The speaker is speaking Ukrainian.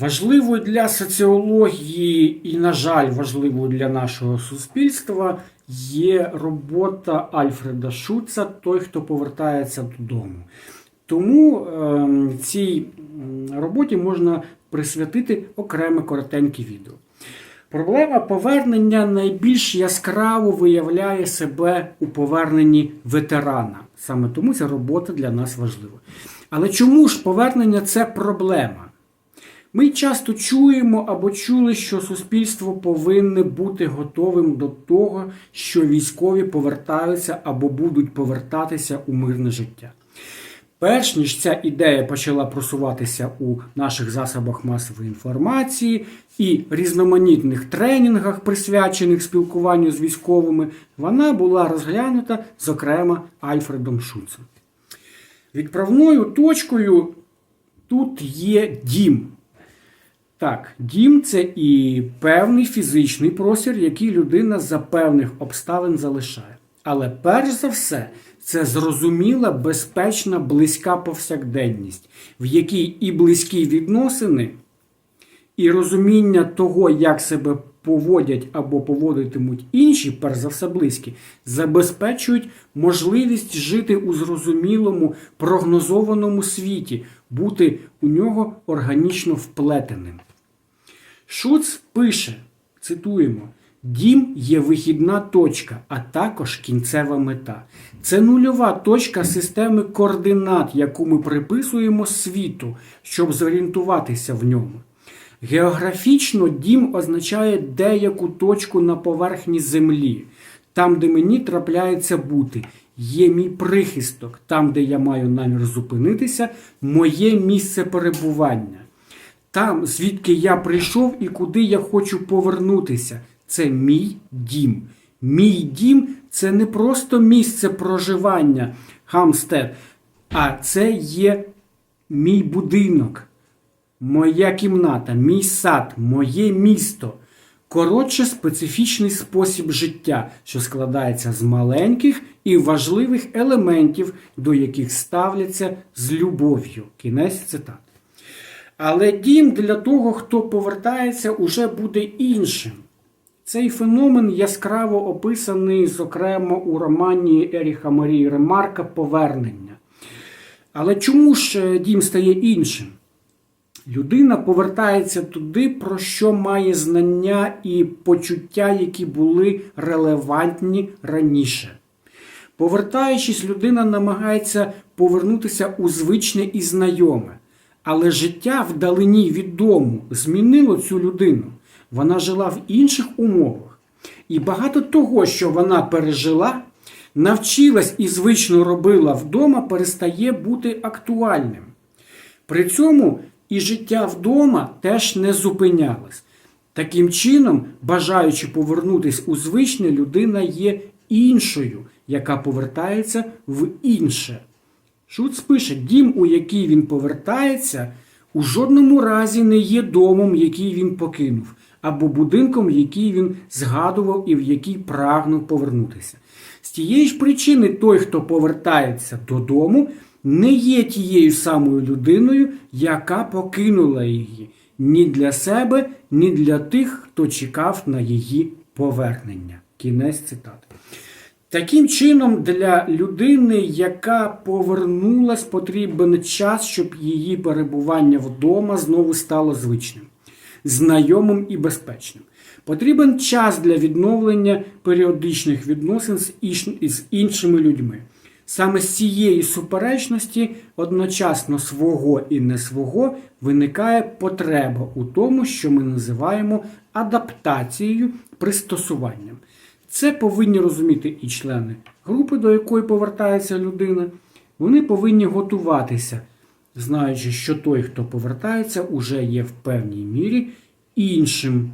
Важливою для соціології і, на жаль, важливою для нашого суспільства є робота Альфреда Шуца Той, хто повертається додому. Тому ем, цій роботі можна присвятити окреме коротеньке відео. Проблема повернення найбільш яскраво виявляє себе у поверненні ветерана. Саме тому ця робота для нас важлива. Але чому ж повернення це проблема? Ми часто чуємо або чули, що суспільство повинне бути готовим до того, що військові повертаються або будуть повертатися у мирне життя. Перш ніж ця ідея почала просуватися у наших засобах масової інформації і різноманітних тренінгах, присвячених спілкуванню з військовими, вона була розглянута, зокрема, Альфредом Шуцем. Відправною точкою тут є дім. Так, дім це і певний фізичний простір, який людина за певних обставин залишає. Але перш за все, це зрозуміла, безпечна, близька повсякденність, в якій і близькі відносини, і розуміння того, як себе поводять або поводитимуть інші, перш за все близькі, забезпечують можливість жити у зрозумілому, прогнозованому світі, бути у нього органічно вплетеним. Шуц пише, цитуємо. Дім є вихідна точка, а також кінцева мета. Це нульова точка системи координат, яку ми приписуємо світу, щоб зорієнтуватися в ньому. Географічно дім означає деяку точку на поверхні землі, там, де мені трапляється бути. Є мій прихисток, там, де я маю намір зупинитися, моє місце перебування. Там, звідки я прийшов і куди я хочу повернутися, це мій дім. Мій дім це не просто місце проживання Хамстед, а це є мій будинок, моя кімната, мій сад, моє місто. Коротше, специфічний спосіб життя, що складається з маленьких і важливих елементів, до яких ставляться з любов'ю. Кінець цитати. Але дім для того, хто повертається, уже буде іншим. Цей феномен яскраво описаний, зокрема, у романі Еріха Марії Ремарка Повернення. Але чому ж е, дім стає іншим? Людина повертається туди, про що має знання і почуття, які були релевантні раніше. Повертаючись, людина намагається повернутися у звичне і знайоме. Але життя вдалині від дому змінило цю людину. Вона жила в інших умовах. І багато того, що вона пережила, навчилась і звично робила вдома, перестає бути актуальним. При цьому і життя вдома теж не зупинялось. Таким чином, бажаючи повернутися у звичне, людина є іншою, яка повертається в інше. Шуц пише, дім, у який він повертається, у жодному разі не є домом, який він покинув, або будинком, який він згадував і в який прагнув повернутися. З тієї ж причини той, хто повертається додому, не є тією самою людиною, яка покинула її ні для себе, ні для тих, хто чекав на її повернення. Кінець цитати. Таким чином, для людини, яка повернулась, потрібен час, щоб її перебування вдома знову стало звичним, знайомим і безпечним. Потрібен час для відновлення періодичних відносин з іншими людьми. Саме з цієї суперечності, одночасно свого і не свого, виникає потреба у тому, що ми називаємо адаптацією, пристосуванням. Це повинні розуміти і члени групи, до якої повертається людина. Вони повинні готуватися, знаючи, що той, хто повертається, уже є в певній мірі іншим